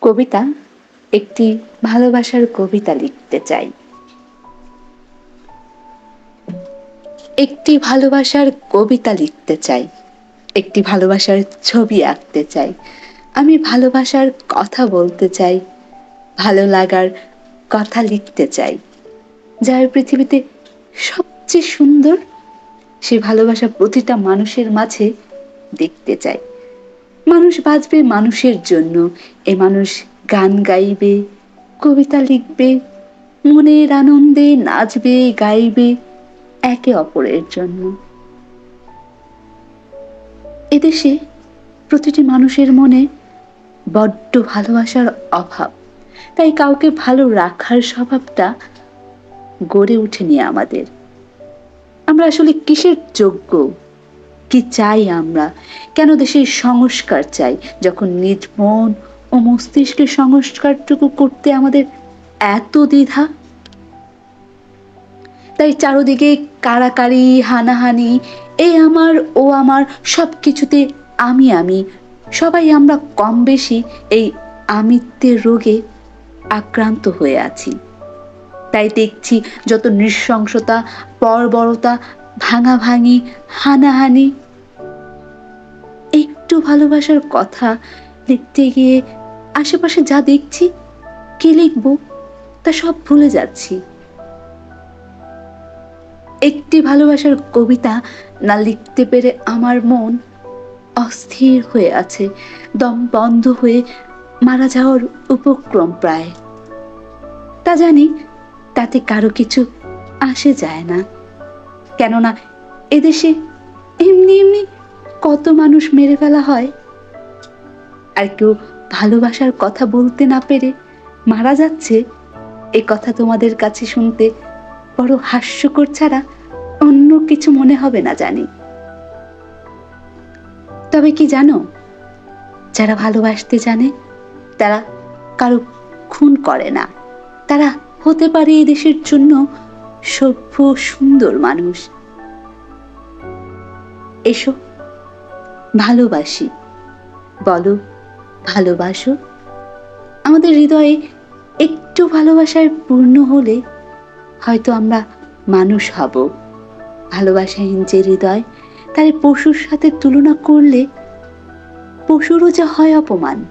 কবিতা একটি ভালোবাসার কবিতা লিখতে চাই। একটি ভালোবাসার কবিতা লিখতে চাই। একটি ভালোবাসার ছবি আঁকতে চাই। আমি ভালোবাসার কথা বলতে চাই। ভালো লাগার কথা লিখতে চাই। যার পৃথিবীতে সবচেয়ে সুন্দর সে ভালোবাসা প্রতিটা মানুষের মাঝে দেখতে চাই। মানুষ বাঁচবে মানুষের জন্য। এ মানুষ গান গাইবে, কবিতা লিখবে, মনের আনন্দে নাচবে, গাইবে একে অপরের জন্য। এদেশে প্রতিটি মানুষের মনে বড্ড ভালোবাসার অভাব। তাই কাউকে ভালো রাখার স্বভাবটা গড়ে উঠেনি আমাদের। আমরা আসলে কিসের যোগ্য? কি চাই আমরা? কেন দেশের সংস্কার চাই? যখন নিজ মন ও মস্তিষ্কের সংস্কারটুকু করতে আমাদের এত দ্বিধা? তাই চারোদিকে কারাকারি হানাহানি এই আমার, ও আমার সব কিছুতে আমি আমি, সবাই আমরা কম বেশি এই আমিত্বের রোগে আক্রান্ত হয়ে আছি। তাই দেখছি যত নৃশংসতা, বর্বরতা, ভাঙাভাঙি, হানাহানি ভালোবাসার কথা লিখতে গিয়ে আশেপাশে যা দেখছি, কি লিখব, তা সব ভুলে যাচ্ছি। একটি ভালোবাসার কবিতা না লিখতে পেরে আমার মন অস্থির হয়ে আছে, দম বন্ধ হয়ে মারা যাওয়ার উপক্রম প্রায়। তা জানি, তাতে কারও কিছু আসে যায় না। কেননা এদেশে এমনি এমনি কত মানুষ মেরে ফেলা হয়? আর কেউ ভালোবাসার কথা বলতে না পেরে মারা যাচ্ছে? এ কথা তোমাদের কাছে শুনতে বড় হাস্যকর ছাড়া অন্য কিছু মনে হবে না জানি। তবে কি জানো, যারা ভালোবাসতে জানে, তারা কারও খুন করে না। তারা হতে পারে এই দেশের জন্য সভ্য সুন্দর মানুষ। এসো ভালোবাসি। বলো, ভালোবাসো? আমাদের হৃদয়ে একটু ভালোবাসার পূর্ণ হলে হয়তো আমরা মানুষ হব। ভালোবাসাহীন যে হৃদয়, তার পশুর সাথে তুলনা করলে পশুরও যা হয় অপমান।